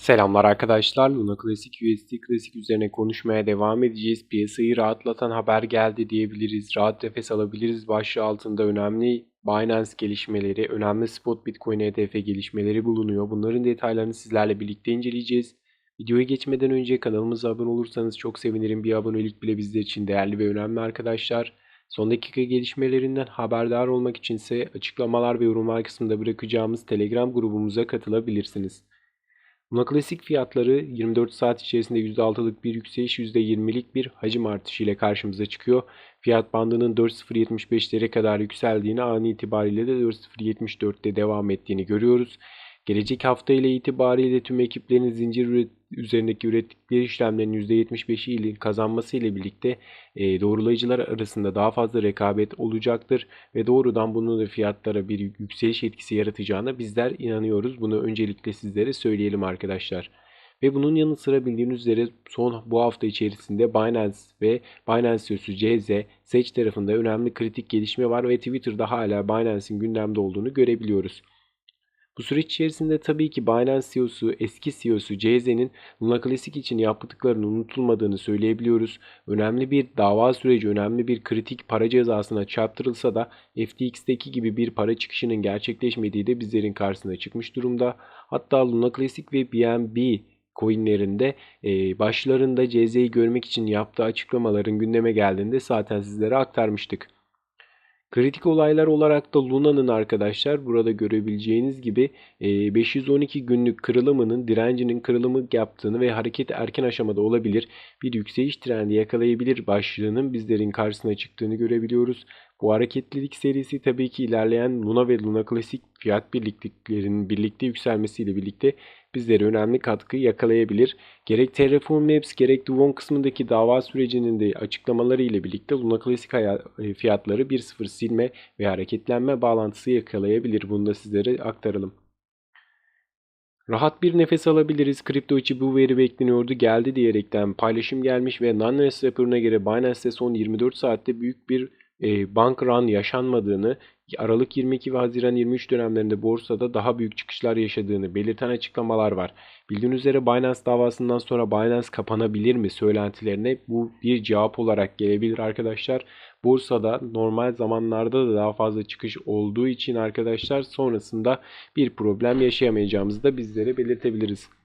Selamlar arkadaşlar. Luna Classic USD Classic üzerine konuşmaya devam edeceğiz. Piyasayı rahatlatan haber geldi diyebiliriz. Rahat nefes alabiliriz. Başlığı altında önemli Binance gelişmeleri, önemli spot Bitcoin ETF gelişmeleri bulunuyor. Bunların detaylarını sizlerle birlikte inceleyeceğiz. Videoya geçmeden önce kanalımıza abone olursanız çok sevinirim. Bir abonelik bile bizler için değerli ve önemli arkadaşlar. Son dakika gelişmelerinden haberdar olmak içinse açıklamalar ve yorumlar kısmında bırakacağımız Telegram grubumuza katılabilirsiniz. Luna Klasik fiyatları 24 saat içerisinde %6'lık bir yükseliş, %20'lik bir hacim artışı ile karşımıza çıkıyor. Fiyat bandının 4.075'lere kadar yükseldiğini an itibariyle de 4.074'te devam ettiğini görüyoruz. Gelecek hafta ile itibariyle tüm ekiplerin zincir üret üzerindeki ürettikleri işlemlerin %75'i ile kazanması ile birlikte e, doğrulayıcılar arasında daha fazla rekabet olacaktır ve doğrudan bunun da fiyatlara bir yükseliş etkisi yaratacağına bizler inanıyoruz. Bunu öncelikle sizlere söyleyelim arkadaşlar. Ve bunun yanı sıra bildiğiniz üzere son bu hafta içerisinde Binance ve Binance sözü CZ, Seç tarafında önemli kritik gelişme var ve Twitter'da hala Binance'in gündemde olduğunu görebiliyoruz. Bu süreç içerisinde tabii ki Binance CEO'su, eski CEO'su CZ'nin Luna Classic için yaptıklarının unutulmadığını söyleyebiliyoruz. Önemli bir dava süreci, önemli bir kritik para cezasına çarptırılsa da FTX'teki gibi bir para çıkışının gerçekleşmediği de bizlerin karşısına çıkmış durumda. Hatta Luna Classic ve BNB coinlerinde e, başlarında CZ'yi görmek için yaptığı açıklamaların gündeme geldiğinde zaten sizlere aktarmıştık. Kritik olaylar olarak da Luna'nın arkadaşlar burada görebileceğiniz gibi 512 günlük kırılımının direncinin kırılımı yaptığını ve hareket erken aşamada olabilir bir yükseliş trendi yakalayabilir başlığının bizlerin karşısına çıktığını görebiliyoruz. Bu hareketlilik serisi tabii ki ilerleyen Luna ve Luna Classic fiyat birlikteliklerinin birlikte yükselmesiyle birlikte bizlere önemli katkı yakalayabilir. Gerek Terraform Labs gerek Duvon kısmındaki dava sürecinin de açıklamaları ile birlikte Luna Classic e, fiyatları 1.0 silme ve hareketlenme bağlantısı yakalayabilir. Bunu da sizlere aktaralım. Rahat bir nefes alabiliriz. Kripto içi bu veri bekleniyordu. Geldi diyerekten paylaşım gelmiş ve raporuna göre Binance'de son 24 saatte büyük bir e, bank run yaşanmadığını, Aralık 22 ve Haziran 23 dönemlerinde borsada daha büyük çıkışlar yaşadığını belirten açıklamalar var. Bildiğiniz üzere Binance davasından sonra Binance kapanabilir mi söylentilerine bu bir cevap olarak gelebilir arkadaşlar. Borsada normal zamanlarda da daha fazla çıkış olduğu için arkadaşlar sonrasında bir problem yaşayamayacağımızı da bizlere belirtebiliriz.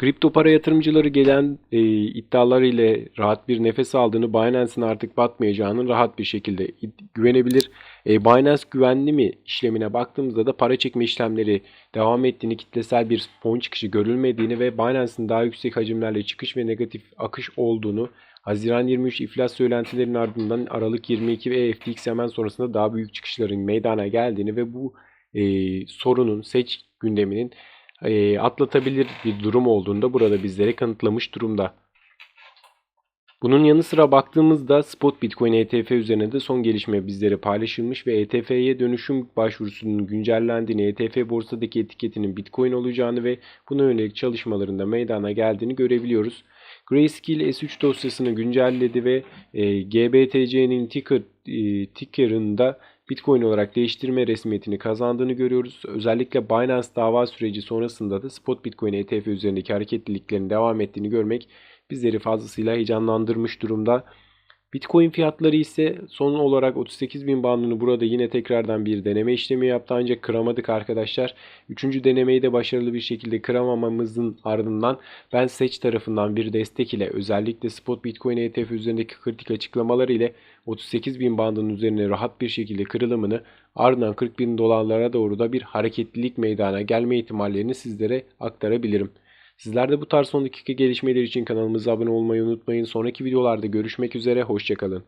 Kripto para yatırımcıları gelen e, iddialar ile rahat bir nefes aldığını, Binance'ın artık batmayacağını rahat bir şekilde güvenebilir. E, Binance güvenli mi işlemine baktığımızda da para çekme işlemleri devam ettiğini, kitlesel bir fon çıkışı görülmediğini ve Binance'ın daha yüksek hacimlerle çıkış ve negatif akış olduğunu Haziran 23 iflas söylentilerinin ardından Aralık 22 ve FTX hemen sonrasında daha büyük çıkışların meydana geldiğini ve bu e, sorunun seç gündeminin e, atlatabilir bir durum olduğunda burada bizlere kanıtlamış durumda. Bunun yanı sıra baktığımızda Spot Bitcoin ETF üzerine de son gelişme bizlere paylaşılmış ve ETF'ye dönüşüm başvurusunun güncellendiğini, ETF borsadaki etiketinin Bitcoin olacağını ve buna yönelik çalışmalarında meydana geldiğini görebiliyoruz. Grayscale S3 dosyasını güncelledi ve e, GBTC'nin ticker, e, ticker'ında Bitcoin olarak değiştirme resmiyetini kazandığını görüyoruz. Özellikle Binance dava süreci sonrasında da spot Bitcoin ETF üzerindeki hareketliliklerin devam ettiğini görmek bizleri fazlasıyla heyecanlandırmış durumda. Bitcoin fiyatları ise son olarak 38 bin bandını burada yine tekrardan bir deneme işlemi yaptı ancak kıramadık arkadaşlar. Üçüncü denemeyi de başarılı bir şekilde kıramamamızın ardından ben seç tarafından bir destek ile özellikle spot Bitcoin ETF üzerindeki kritik açıklamaları ile 38 bin bandının üzerine rahat bir şekilde kırılımını ardından 40 bin dolarlara doğru da bir hareketlilik meydana gelme ihtimallerini sizlere aktarabilirim. Sizler de bu tarz son dakika gelişmeler için kanalımıza abone olmayı unutmayın. Sonraki videolarda görüşmek üzere, hoşçakalın.